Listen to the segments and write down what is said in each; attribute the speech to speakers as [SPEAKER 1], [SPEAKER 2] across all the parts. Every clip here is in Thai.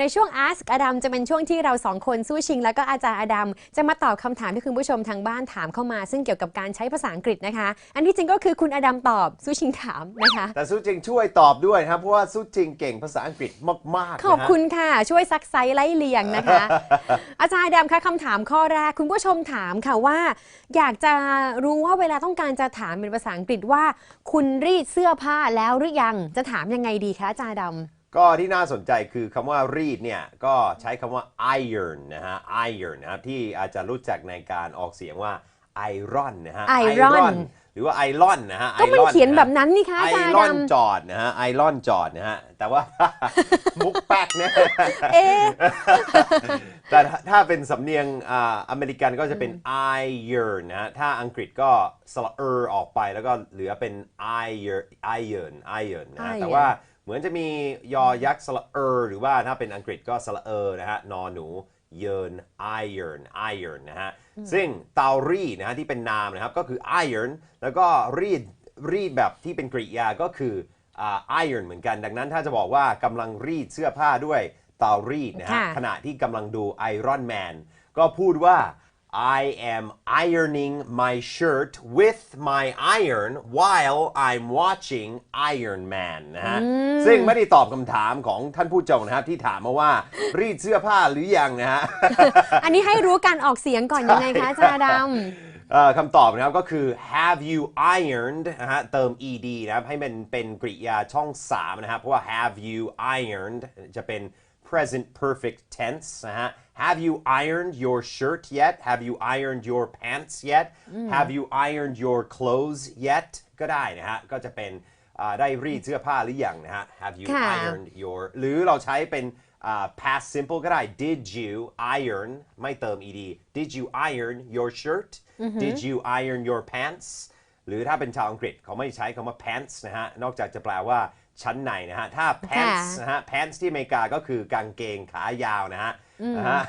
[SPEAKER 1] ในช่วง Ask อดัมจะเป็นช่วงที่เราสองคนสู้ชิง แล้วก็อาจารย์อดัมจะมาตอบคำถามที่คุณผู้ชมทางบ้านถามเข้ามา ซึ่งเกี่ยวกับการใช้ภาษาอังกฤษนะคะ อันที่จริงก็คือคุณอดัมตอบสู้ชิงถามนะคะ
[SPEAKER 2] แต่สู้จริงช่วยตอบด้วยนะครับเพราะว่าสู้จริงเก่งภาษาอังกฤษมากๆนะฮะ
[SPEAKER 1] ขอบคุณค่ะ ช่วยซักไซไล่เลียงนะคะ อาจารย์อดัมคะคำถามข้อแรกคุณผู้ชมถามค่ะว่า อยากจะรู้ว่าเวลาต้องการจะถามเป็นภาษาอังกฤษว่า คุณรีดเสื้อผ้าแล้วหรือยังจะถามยังไงดีคะอาจารย์อดัม
[SPEAKER 2] ก็ที่น่าสนใจคือคำว่ารีดเนี่ย ก็ใช้คำว่า iron นะฮะ iron นะครับที่อาจจะรู้จักในการออกเสียงว่า iron นะฮะ
[SPEAKER 1] iron
[SPEAKER 2] หรือว่า iron นะฮะ
[SPEAKER 1] ก็มัน
[SPEAKER 2] iron
[SPEAKER 1] เขียนแบบะ
[SPEAKER 2] ฮะ
[SPEAKER 1] นั้นนี่คะอาจารย์อ
[SPEAKER 2] ไอร
[SPEAKER 1] ดั
[SPEAKER 2] อน
[SPEAKER 1] ม
[SPEAKER 2] จอดนะฮะไอรอนจอดนะฮะแต่ว่ามุกแป๊กเนี่ย
[SPEAKER 1] เอ๊ะ
[SPEAKER 2] แต่ถ้าถ้าเป็นสำเนียงอ่าอเมริกันก็จะเป็น iron นะฮะถ้าอังกฤษก็สระเออออกไปแล้วก็เหลือเป็น iron iron iron นะฮะ
[SPEAKER 1] iron
[SPEAKER 2] แต่ว่าเหมือนจะมียอยักษ์สระเออหรือว่าถ้าเป็นอังกฤษก็สระเออนะฮะนอหนูเยิน iron iron นะฮะ ซึ่งเตารีดนะฮะที่เป็นนามนะครับก็คือ iron แล้วก็รีดรีดแบบที่เป็นกริยาก็คืออ่า iron เหมือนกัน ดังนั้นถ้าจะบอกว่ากำลังรีดเสื้อผ้าด้วยเตารีดนะฮะ
[SPEAKER 1] ค่ะ
[SPEAKER 2] ขณะที่กำลังดู Iron Man ก็พูดว่า I am ironing my shirt with my iron while I'm watching Iron Man นะฮะซึ่งไม่ได้ตอบคำถามของท่านผู้ชมนะครับที่ถามมาว่ารีดเสื้อผ้าหรือยังนะฮะ
[SPEAKER 1] อันนี้ให้รู้การออกเสียงก่อนยังไงคะอาจารย์อดัม
[SPEAKER 2] เอ่อคำตอบนะครับก็คือ have you ironed นะฮะเติม ed นะครับให้มันเป็นกริยาช่อง 3 นะครับเพราะว่า have you ironed จะเป็น present perfect tense นะฮะ have you ironed your shirt yet have you ironed your pants yet have you ironed your clothes yet ก็ได้นะฮะ ก็จะเป็นอ่าได้รีดเสื้อผ้าหรือยังนะฮะ have you
[SPEAKER 1] ค่ะ
[SPEAKER 2] ironed your หรือเราใช้เป็นอ่า past simple ก็ได้ did you iron ไม่เติม ed did you iron your shirt did you iron your pants หรือถ้าเป็นชาวอังกฤษเขาไม่ใช้คำว่า pants นะฮะ นอกจากจะแปลว่าชั้นในนะฮะ ถ้า pants นะฮะ pants ที่อเมริกาก็คือกางเกงขายาวนะฮะนะฮะ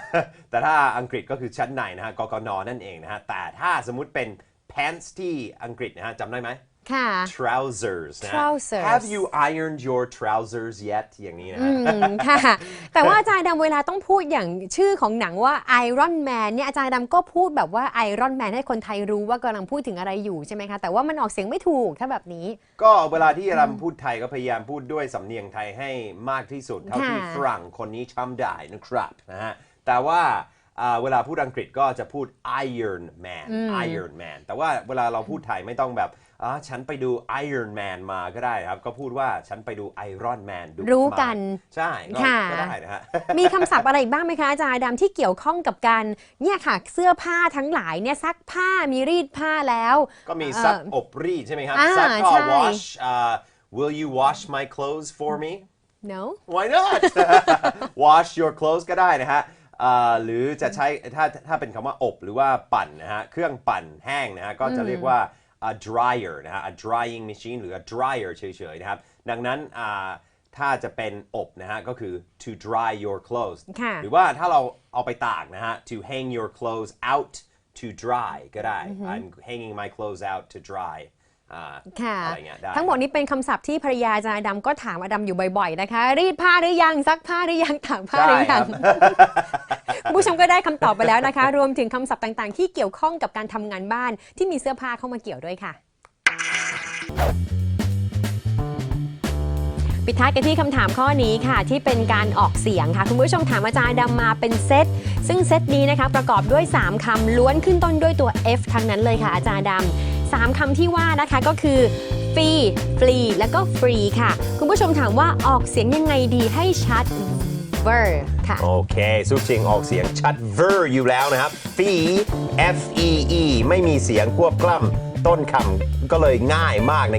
[SPEAKER 2] แต่ถ้าอังกฤษก็คือชั้นในนะฮะ กกนนั่นเองนะฮะ แต่ถ้าสมมุติเป็น pants ที่อังกฤษนะฮะจำได้ไหม
[SPEAKER 1] ค่ะ
[SPEAKER 2] trousers นะฮะ
[SPEAKER 1] Trousers
[SPEAKER 2] Have you ironed your trousers yet อย่างนี้นะฮะ
[SPEAKER 1] อืมค่ะ แต่ว่าอาจารย์ดำเวลาต้องพูดอย่างชื่อของหนังว่า Iron Man เนี่ยอาจารย์ดำก็พูดแบบว่า Iron Man ให้คนไทยรู้ว่ากำลังพูดถึงอะไรอยู่ใช่ไหมคะ แต่ว่ามันออกเสียงไม่ถูกถ้าแบบนี้
[SPEAKER 2] ก็เวลาที่รำพูดไทยก็พยายามพูดด้วยสำเนียงไทยให้มากที่สุด เท่าที่
[SPEAKER 1] ค่ะ
[SPEAKER 2] ฝรั่งคนนี้ทำได้นะครับนะฮะแต่ว่าอ่า เวลาพูดอังกฤษก็จะพูด Iron Man Iron Man แต่ว่าเวลาเราพูดไทยไม่ต้องแบบอ่าฉันไปดู Iron Man มาก็ได้ครับ ก็พูดว่าฉันไปดู Iron Man ดู
[SPEAKER 1] รู้กัน
[SPEAKER 2] มาใช่ก็
[SPEAKER 1] ค่ะ
[SPEAKER 2] ก็ได้นะฮะ
[SPEAKER 1] มีคำศัพท์อะไรอีกบ้างไหมคะอาจารย์ดำที่เกี่ยวข้องกับการเนี่ยค่ะ เสื้อผ้าทั้งหลายเนี่ยซักผ้ามีรีดผ้าแล้ว
[SPEAKER 2] ก็มี
[SPEAKER 1] เอ่อ
[SPEAKER 2] ซักอบรีดใช่ไหมครับ
[SPEAKER 1] อ่า
[SPEAKER 2] ซักก็
[SPEAKER 1] ใช่
[SPEAKER 2] wash อ่า will you wash my clothes for me
[SPEAKER 1] no
[SPEAKER 2] Why not wash your clothes ก็ได้นะฮะอ่า หรือจะใช้ถ้าถ้าเป็นคำว่าอบหรือว่าปั่นนะฮะเครื่องปั่นแห้งนะฮะก็จะเรียกว่า a dryer นะฮะ a drying machine หรือ a dryer เฉยๆนะครับ ดังนั้นอ่าถ้าจะเป็นอบนะฮะก็คือ to dry your clothes
[SPEAKER 1] ค่ะ
[SPEAKER 2] หรือว่าถ้าเราเอาไปตากนะฮะ to hang your clothes out to dry ก็ได้ I'm hanging my clothes out to dry อ่า
[SPEAKER 1] ค่ะ
[SPEAKER 2] อะไรเงี้ยได้
[SPEAKER 1] ทั้งหมดนี้เป็นคำศัพท์ที่ภรรยาอาจารย์ดำก็ถามอดัมอยู่บ่อยๆนะคะ รีดผ้าหรือยังซักผ้าหรือยังตากผ้าหรือยังคุณผู้ชมก็ได้คำตอบไปแล้วนะคะ รวมถึงคำศัพท์ต่างๆ ที่เกี่ยวข้องกับการทำงานบ้านที่มีเสื้อผ้าเข้ามาเกี่ยวด้วยค่ะปิดท้ายกันที่คำถามข้อนี้ค่ะ ที่เป็นการออกเสียงค่ะ คุณผู้ชมถามอาจารย์ดำมาเป็นเซตซึ่งเซตนี้นะคะประกอบด้วย 3คำล้วนขึ้นต้นด้วยตัว F ทั้งนั้นเลยค่ะอาจารย์ดำ สามคำที่ว่านะคะก็คือฟรีฟรีแล้วก็ฟรีค่ะ คุณผู้ชมถามว่าออกเสียงยังไงดีให้ชัด ver ค่ะ
[SPEAKER 2] โอเคสู้จริงออกเสียงชัด ver อยู่แล้วนะครับ fee f e e ไม่มีเสียงควบกล้ำต้นคำก็เลยง่ายมากใน